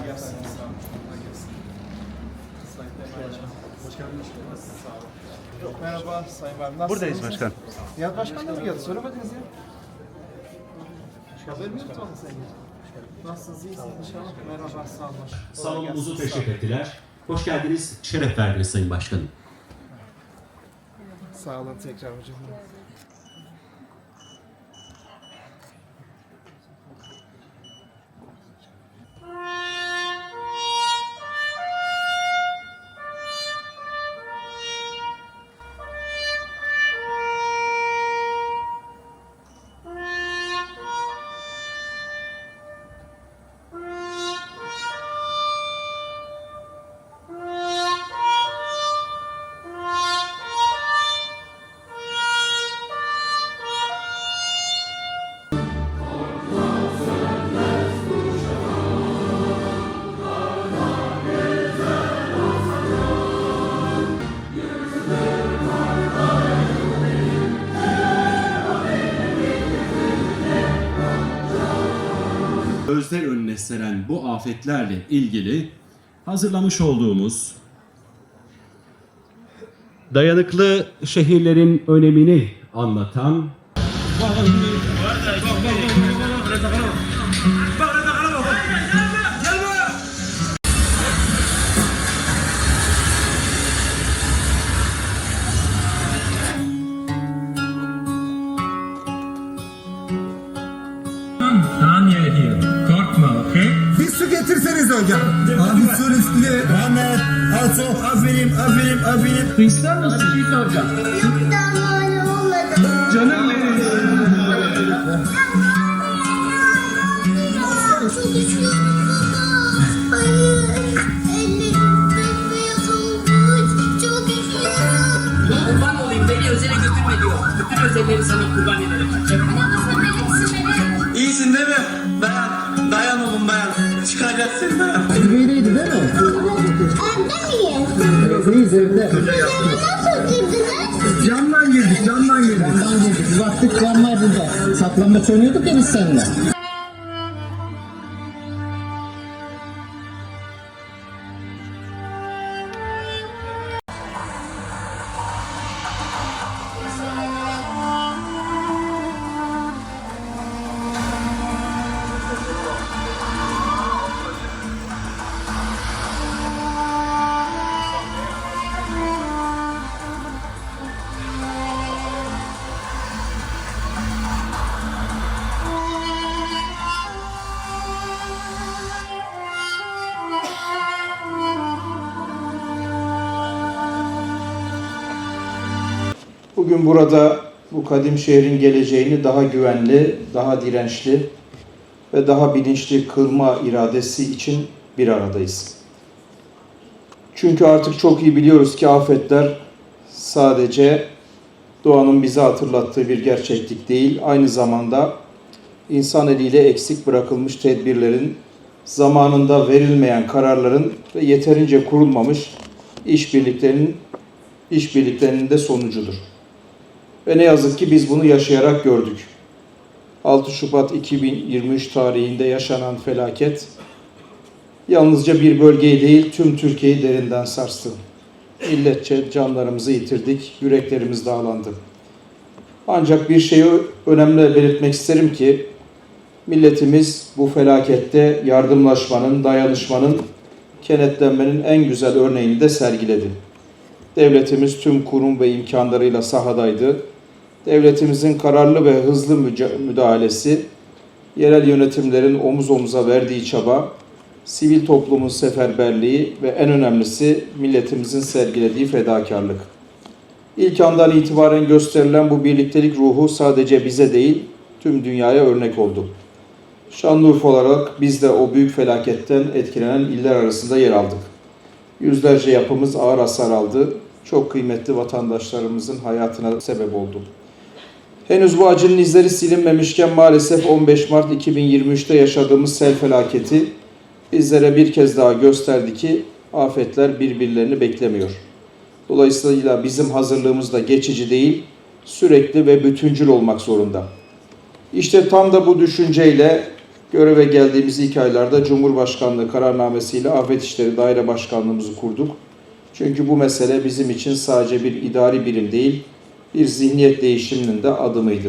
Kolay gelsin. Sağ olun. Kolay gelsin. Hoş geldiniz. Sağ olun. Merhaba Sayın Valim. Nasılsınız? Buradayız başkan. Nihat Başkan da mı geldi? Söylemediniz ya. Haberim yoktu onun senin. Nasılsınız? İyisiniz inşallah. Merhaba. Sağ olun. Salonumuzu teşrif ettiler. Hoş geldiniz, şeref verdiniz Sayın Başkanım. Sağ olun tekrar hocam. Gözler önüne seren bu afetlerle ilgili hazırlamış olduğumuz dayanıklı şehirlerin önemini anlatan hocam. Abi su riskli. Ahmet, Aso, aferin, aferin, aferin. İster misin? Bir hocam. Canım benim. Kurban olayım beni özele götürme diyor. Bütün özelleri sana kurban ederim. Nasıl girdiniz? Camdan girdik, camdan girdik. Camdan girdik. Baktık camlar burada. Saklambaç oynuyorduk ya biz seninle. Bugün burada bu kadim şehrin geleceğini daha güvenli, daha dirençli ve daha bilinçli kılma iradesi için bir aradayız. Çünkü artık çok iyi biliyoruz ki afetler sadece doğanın bize hatırlattığı bir gerçeklik değil, aynı zamanda insan eliyle eksik bırakılmış tedbirlerin, zamanında verilmeyen kararların ve yeterince kurulmamış işbirliklerinin işbirliklerinin de sonucudur. Ve ne yazık ki biz bunu yaşayarak gördük. 6 Şubat 2023 tarihinde yaşanan felaket yalnızca bir bölgeyi değil tüm Türkiye'yi derinden sarstı. Milletçe canlarımızı yitirdik, yüreklerimiz dağlandı. Ancak bir şeyi önemli belirtmek isterim ki milletimiz bu felakette yardımlaşmanın, dayanışmanın, kenetlenmenin en güzel örneğini de sergiledi. Devletimiz tüm kurum ve imkanlarıyla sahadaydı. Devletimizin kararlı ve hızlı müdahalesi, yerel yönetimlerin omuz omuza verdiği çaba, sivil toplumun seferberliği ve en önemlisi milletimizin sergilediği fedakarlık. İlk andan itibaren gösterilen bu birliktelik ruhu sadece bize değil, tüm dünyaya örnek oldu. Şanlıurfa olarak biz de o büyük felaketten etkilenen iller arasında yer aldık. Yüzlerce yapımız ağır hasar aldı. Çok kıymetli vatandaşlarımızın hayatına sebep oldu. Henüz bu acının izleri silinmemişken maalesef 15 Mart 2023'te yaşadığımız sel felaketi bizlere bir kez daha gösterdi ki afetler birbirlerini beklemiyor. Dolayısıyla bizim hazırlığımız da geçici değil, sürekli ve bütüncül olmak zorunda. İşte tam da bu düşünceyle Göreve geldiğimiz ilk aylarda Cumhurbaşkanlığı kararnamesiyle Afet İşleri Daire Başkanlığımızı kurduk. Çünkü bu mesele bizim için sadece bir idari birim değil, bir zihniyet değişiminin de adımıydı.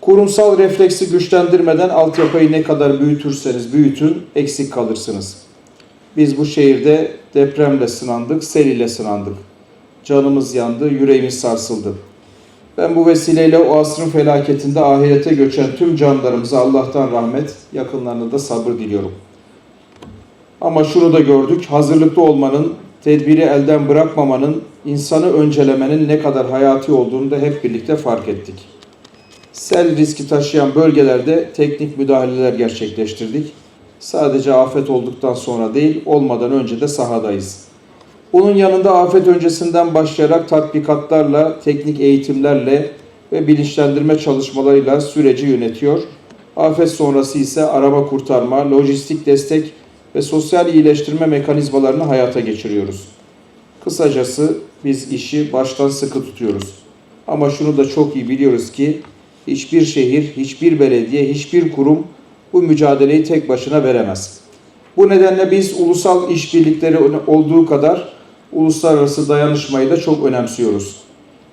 Kurumsal refleksi güçlendirmeden altyapıyı ne kadar büyütürseniz büyütün, eksik kalırsınız. Biz bu şehirde depremle sınandık, sel ile sınandık. Canımız yandı, yüreğimiz sarsıldı. Ben bu vesileyle o asrın felaketinde ahirete göçen tüm canlarımıza Allah'tan rahmet, yakınlarına da sabır diliyorum. Ama şunu da gördük, hazırlıklı olmanın, tedbiri elden bırakmamanın, insanı öncelemenin ne kadar hayati olduğunu da hep birlikte fark ettik. Sel riski taşıyan bölgelerde teknik müdahaleler gerçekleştirdik. Sadece afet olduktan sonra değil, olmadan önce de sahadayız. Bunun yanında afet öncesinden başlayarak tatbikatlarla, teknik eğitimlerle ve bilinçlendirme çalışmalarıyla süreci yönetiyor. Afet sonrası ise arama kurtarma, lojistik destek ve sosyal iyileştirme mekanizmalarını hayata geçiriyoruz. Kısacası biz işi baştan sıkı tutuyoruz. Ama şunu da çok iyi biliyoruz ki hiçbir şehir, hiçbir belediye, hiçbir kurum bu mücadeleyi tek başına veremez. Bu nedenle biz ulusal işbirlikleri olduğu kadar uluslararası dayanışmayı da çok önemsiyoruz.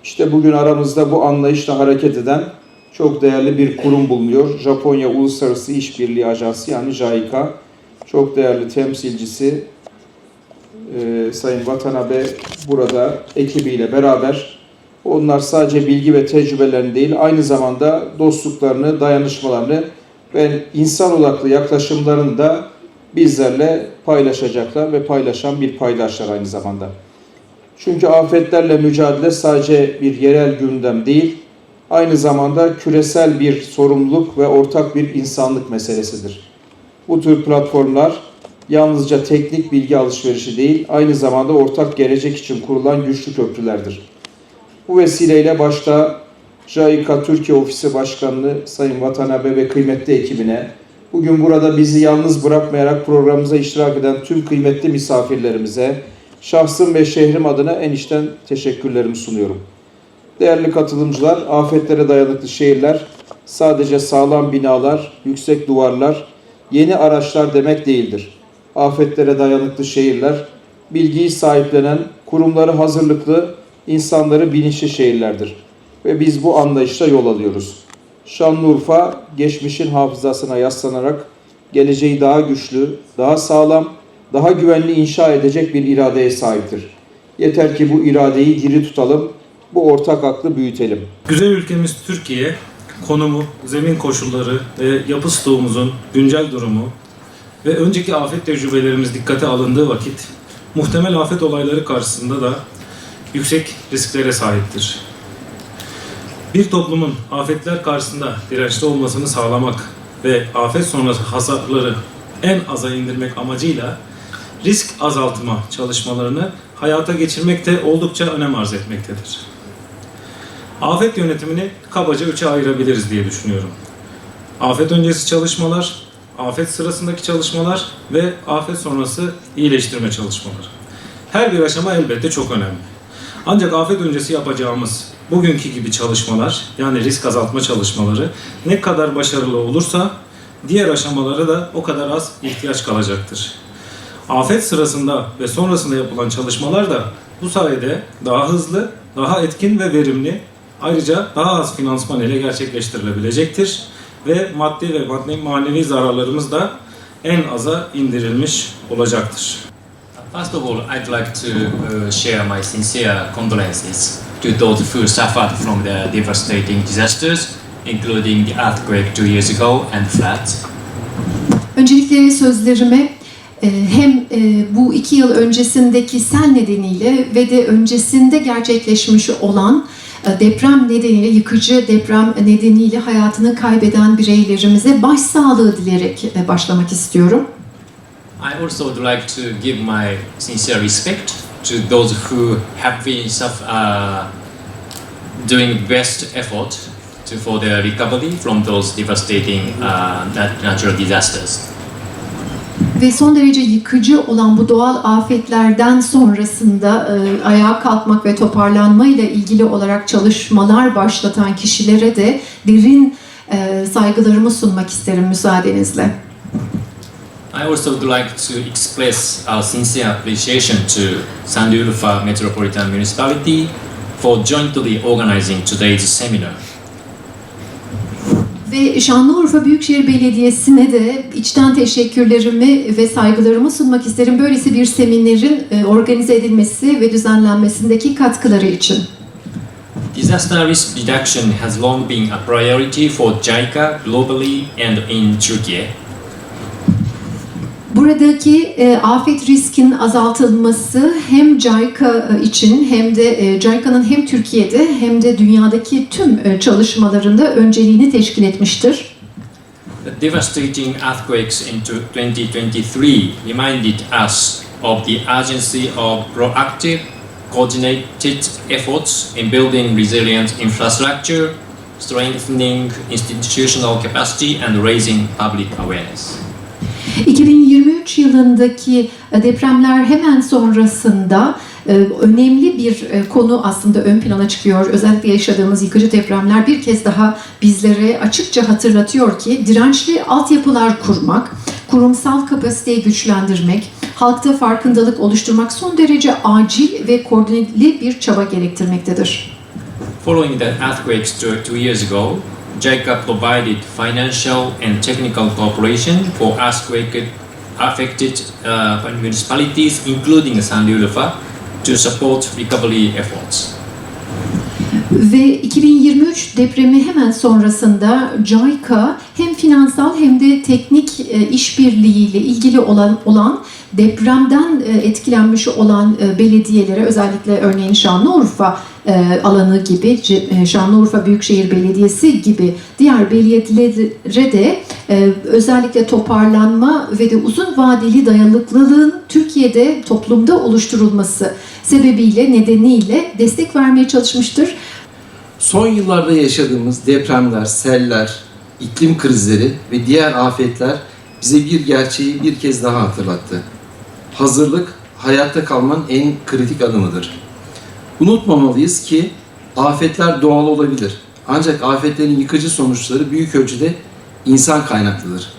İşte bugün aramızda bu anlayışla hareket eden çok değerli bir kurum bulunuyor. Japonya Uluslararası İşbirliği Ajansı yani JICA. Çok değerli temsilcisi e, Sayın Watanabe burada ekibiyle beraber onlar sadece bilgi ve tecrübelerini değil aynı zamanda dostluklarını, dayanışmalarını ve insan odaklı yaklaşımlarını da bizlerle paylaşacaklar ve paylaşan bir paydaşlar aynı zamanda. Çünkü afetlerle mücadele sadece bir yerel gündem değil, aynı zamanda küresel bir sorumluluk ve ortak bir insanlık meselesidir. Bu tür platformlar yalnızca teknik bilgi alışverişi değil, aynı zamanda ortak gelecek için kurulan güçlü köprülerdir. Bu vesileyle başta JICA Türkiye Ofisi Başkanlığı Sayın Watanabe ve kıymetli ekibine, bugün burada bizi yalnız bırakmayarak programımıza iştirak eden tüm kıymetli misafirlerimize, şahsım ve şehrim adına en içten teşekkürlerimi sunuyorum. Değerli katılımcılar, afetlere dayanıklı şehirler sadece sağlam binalar, yüksek duvarlar, yeni araçlar demek değildir. Afetlere dayanıklı şehirler, bilgiyi sahiplenen, kurumları hazırlıklı, insanları bilinçli şehirlerdir. Ve biz bu anlayışla yol alıyoruz. Şanlıurfa, geçmişin hafızasına yaslanarak geleceği daha güçlü, daha sağlam, daha güvenli inşa edecek bir iradeye sahiptir. Yeter ki bu iradeyi diri tutalım, bu ortak aklı büyütelim. Güzel ülkemiz Türkiye, konumu, zemin koşulları ve yapı stoğumuzun güncel durumu ve önceki afet tecrübelerimiz dikkate alındığı vakit muhtemel afet olayları karşısında da yüksek risklere sahiptir. Bir toplumun afetler karşısında dirençli olmasını sağlamak ve afet sonrası hasarları en aza indirmek amacıyla risk azaltma çalışmalarını hayata geçirmek de oldukça önem arz etmektedir. Afet yönetimini kabaca üçe ayırabiliriz diye düşünüyorum. Afet öncesi çalışmalar, afet sırasındaki çalışmalar ve afet sonrası iyileştirme çalışmaları. Her bir aşama elbette çok önemli. Ancak afet öncesi yapacağımız bugünkü gibi çalışmalar yani risk azaltma çalışmaları ne kadar başarılı olursa diğer aşamalara da o kadar az ihtiyaç kalacaktır. Afet sırasında ve sonrasında yapılan çalışmalar da bu sayede daha hızlı, daha etkin ve verimli ayrıca daha az finansman ile gerçekleştirilebilecektir ve maddi ve maddi manevi zararlarımız da en aza indirilmiş olacaktır. First of all, I'd like to uh, share my sincere condolences to those who suffered from the devastating disasters, including the earthquake two years ago and floods. Öncelikle sözlerime e, hem e, bu iki yıl öncesindeki sel nedeniyle ve de öncesinde gerçekleşmiş olan deprem nedeniyle, yıkıcı deprem nedeniyle hayatını kaybeden bireylerimize başsağlığı dileyerek e, başlamak istiyorum. I also would like to give my sincere respect to those who have been uh, doing best effort to, for their recovery from those devastating uh, nat- natural disasters. Ve son derece yıkıcı olan bu doğal afetlerden sonrasında e, ayağa kalkmak ve toparlanma ile ilgili olarak çalışmalar başlatan kişilere de derin e, saygılarımı sunmak isterim müsaadenizle. I also would like to express our sincere appreciation to Sandiulfa Metropolitan Municipality for jointly organizing today's seminar. Ve Şanlıurfa Büyükşehir Belediyesi'ne de içten teşekkürlerimi ve saygılarımı sunmak isterim. Böylesi bir seminerin e, organize edilmesi ve düzenlenmesindeki katkıları için. Disaster risk reduction has long been a priority for JICA globally and in Turkey. Buradaki e, afet riskin azaltılması hem JICA için hem de e, JICA'nın hem Türkiye'de hem de dünyadaki tüm e, çalışmalarında önceliğini teşkil etmiştir. The devastating earthquakes in 2023 reminded us of the urgency of proactive, coordinated efforts in building resilient infrastructure, strengthening institutional capacity, and raising public awareness. 2023 yılındaki e, depremler hemen sonrasında e, önemli bir e, konu aslında ön plana çıkıyor. Özellikle yaşadığımız yıkıcı depremler bir kez daha bizlere açıkça hatırlatıyor ki dirençli altyapılar kurmak, kurumsal kapasiteyi güçlendirmek, halkta farkındalık oluşturmak son derece acil ve koordineli bir çaba gerektirmektedir. Following the earthquakes two, years ago, JICA provided financial and technical cooperation for earthquake affected uh, municipalities, including Sandiulfa, to support recovery efforts. Ve 2023 depremi hemen sonrasında JICA hem finansal hem de teknik e, işbirliğiyle ilgili olan olan depremden e, etkilenmiş olan e, belediyelere özellikle örneğin Şanlıurfa e, alanı gibi Şanlıurfa Büyükşehir Belediyesi gibi diğer belediyelere de özellikle toparlanma ve de uzun vadeli dayanıklılığın Türkiye'de toplumda oluşturulması sebebiyle nedeniyle destek vermeye çalışmıştır. Son yıllarda yaşadığımız depremler, seller, iklim krizleri ve diğer afetler bize bir gerçeği bir kez daha hatırlattı. Hazırlık, hayatta kalmanın en kritik adımıdır. Unutmamalıyız ki afetler doğal olabilir. Ancak afetlerin yıkıcı sonuçları büyük ölçüde insan kaynaklıdır.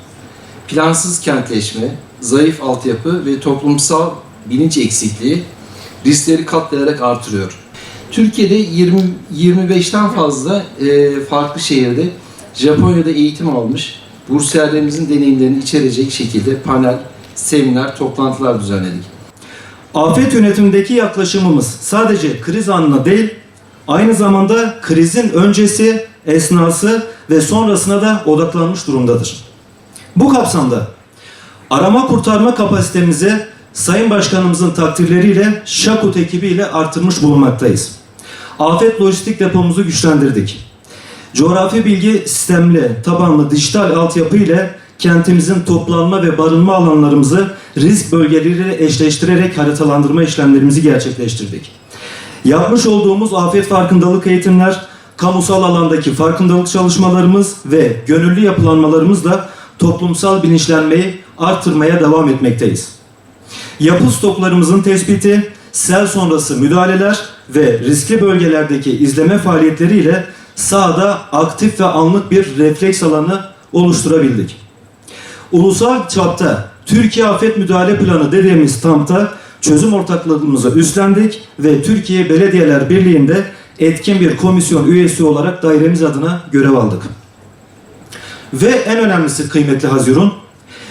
Plansız kentleşme, zayıf altyapı ve toplumsal bilinç eksikliği riskleri katlayarak artırıyor. Türkiye'de 20 25'ten fazla e, farklı şehirde Japonya'da eğitim almış bursiyerlerimizin deneyimlerini içerecek şekilde panel, seminer, toplantılar düzenledik. Afet yönetimindeki yaklaşımımız sadece kriz anına değil, aynı zamanda krizin öncesi, esnası ve sonrasına da odaklanmış durumdadır. Bu kapsamda arama kurtarma kapasitemizi Sayın Başkanımızın takdirleriyle Şakut ekibiyle artırmış bulunmaktayız. Afet lojistik depomuzu güçlendirdik. Coğrafi bilgi sistemli tabanlı dijital altyapı ile kentimizin toplanma ve barınma alanlarımızı risk bölgeleriyle eşleştirerek haritalandırma işlemlerimizi gerçekleştirdik. Yapmış olduğumuz afet farkındalık eğitimler, kamusal alandaki farkındalık çalışmalarımız ve gönüllü yapılanmalarımızla toplumsal bilinçlenmeyi artırmaya devam etmekteyiz. Yapı stoklarımızın tespiti, sel sonrası müdahaleler ve riskli bölgelerdeki izleme faaliyetleriyle sahada aktif ve anlık bir refleks alanı oluşturabildik. Ulusal çapta Türkiye Afet Müdahale Planı dediğimiz TAM'ta çözüm ortaklığımızı üstlendik ve Türkiye Belediyeler Birliği'nde etkin bir komisyon üyesi olarak dairemiz adına görev aldık. Ve en önemlisi kıymetli Hazirun,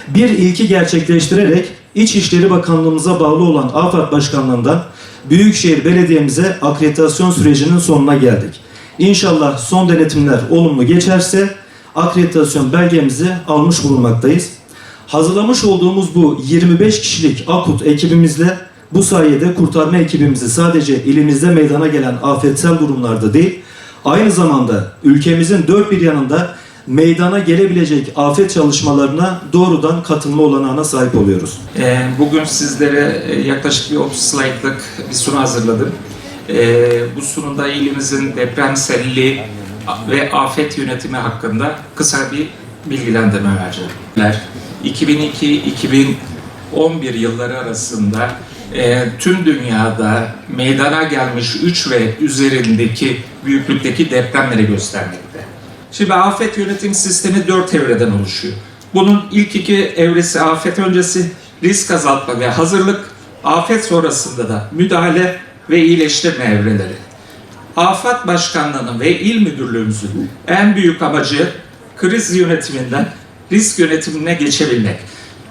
bir ilki gerçekleştirerek İçişleri Bakanlığımıza bağlı olan AFAD Başkanlığından Büyükşehir Belediye'mize akreditasyon sürecinin sonuna geldik. İnşallah son denetimler olumlu geçerse akreditasyon belgemizi almış bulunmaktayız. Hazırlamış olduğumuz bu 25 kişilik akut ekibimizle bu sayede kurtarma ekibimizi sadece ilimizde meydana gelen afetsel durumlarda değil, aynı zamanda ülkemizin dört bir yanında meydana gelebilecek afet çalışmalarına doğrudan katılma olanağına sahip oluyoruz. Ee, Bugün sizlere e, yaklaşık bir 30 slaytlık bir sunu hazırladım. Ee, Bu sunumda ilimizin depremselliği ve afet yönetimi hakkında kısa bir bilgilendirme vereceğim. 2002-2011 yılları arasında e, tüm dünyada meydana gelmiş 3 ve üzerindeki büyüklükteki depremleri göstermekte. Şimdi afet yönetim sistemi dört evreden oluşuyor. Bunun ilk iki evresi afet öncesi, risk azaltma ve hazırlık, afet sonrasında da müdahale ve iyileştirme evreleri. Afet Başkanlığı'nın ve il müdürlüğümüzün en büyük amacı kriz yönetiminden risk yönetimine geçebilmek.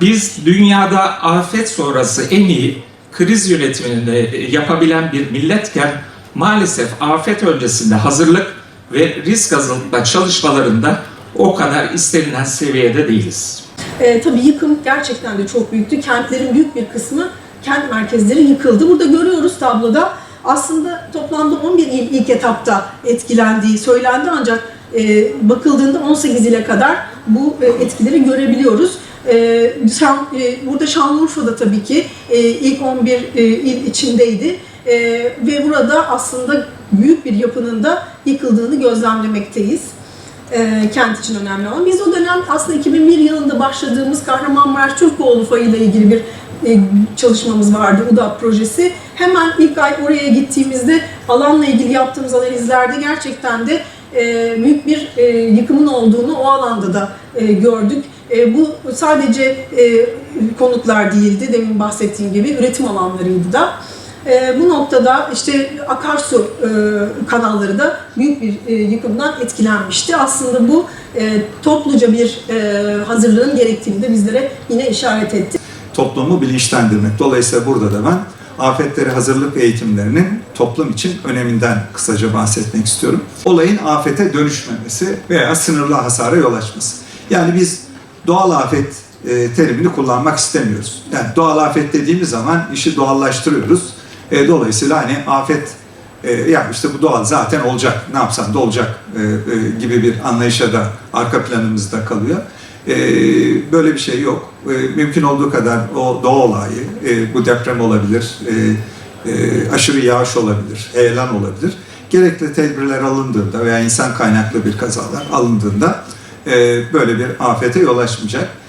Biz dünyada afet sonrası en iyi kriz yönetimini yapabilen bir milletken maalesef afet öncesinde hazırlık ve risk azaltma çalışmalarında o kadar istenilen seviyede değiliz. E, tabii yıkım gerçekten de çok büyüktü. Kentlerin büyük bir kısmı kent merkezleri yıkıldı. Burada görüyoruz tabloda aslında toplamda 11 il ilk etapta etkilendiği söylendi ancak e, bakıldığında 18 ile kadar bu e, etkileri görebiliyoruz. E, Şan- e, burada Şanlıurfa'da tabii ki e, ilk 11 e, il içindeydi E, ve burada aslında büyük bir yapının da yıkıldığını gözlemlemekteyiz e, kent için önemli olan. Biz o dönem aslında 2001 yılında başladığımız Kahramanmaraş Türkoğlu Fayı ile ilgili bir çalışmamız vardı, UDAP projesi. Hemen ilk ay oraya gittiğimizde alanla ilgili yaptığımız analizlerde gerçekten de e, büyük bir e, yıkımın olduğunu o alanda da e, gördük. E, bu sadece e, konutlar değildi, demin bahsettiğim gibi üretim alanlarıydı da. E, bu noktada işte akarsu e, kanalları da büyük bir e, yıkımdan etkilenmişti. Aslında bu e, topluca bir e, hazırlığın gerektiğini de bizlere yine işaret etti. Toplumu bilinçlendirmek. Dolayısıyla burada da ben afetlere hazırlık eğitimlerinin toplum için öneminden kısaca bahsetmek istiyorum. Olayın afete dönüşmemesi veya sınırlı hasara yol açması. Yani biz doğal afet e, terimini kullanmak istemiyoruz. Yani doğal afet dediğimiz zaman işi doğallaştırıyoruz. E, dolayısıyla hani afet e, ya işte bu doğal zaten olacak, ne yapsan da olacak e, gibi bir anlayışa da arka planımızda kalıyor. E, böyle bir şey yok. E, mümkün olduğu kadar o doğa olayı, e, bu deprem olabilir, e, e, aşırı yağış olabilir, heyelan olabilir. Gerekli tedbirler alındığında veya insan kaynaklı bir kazalar alındığında e, böyle bir afete yol açmayacak.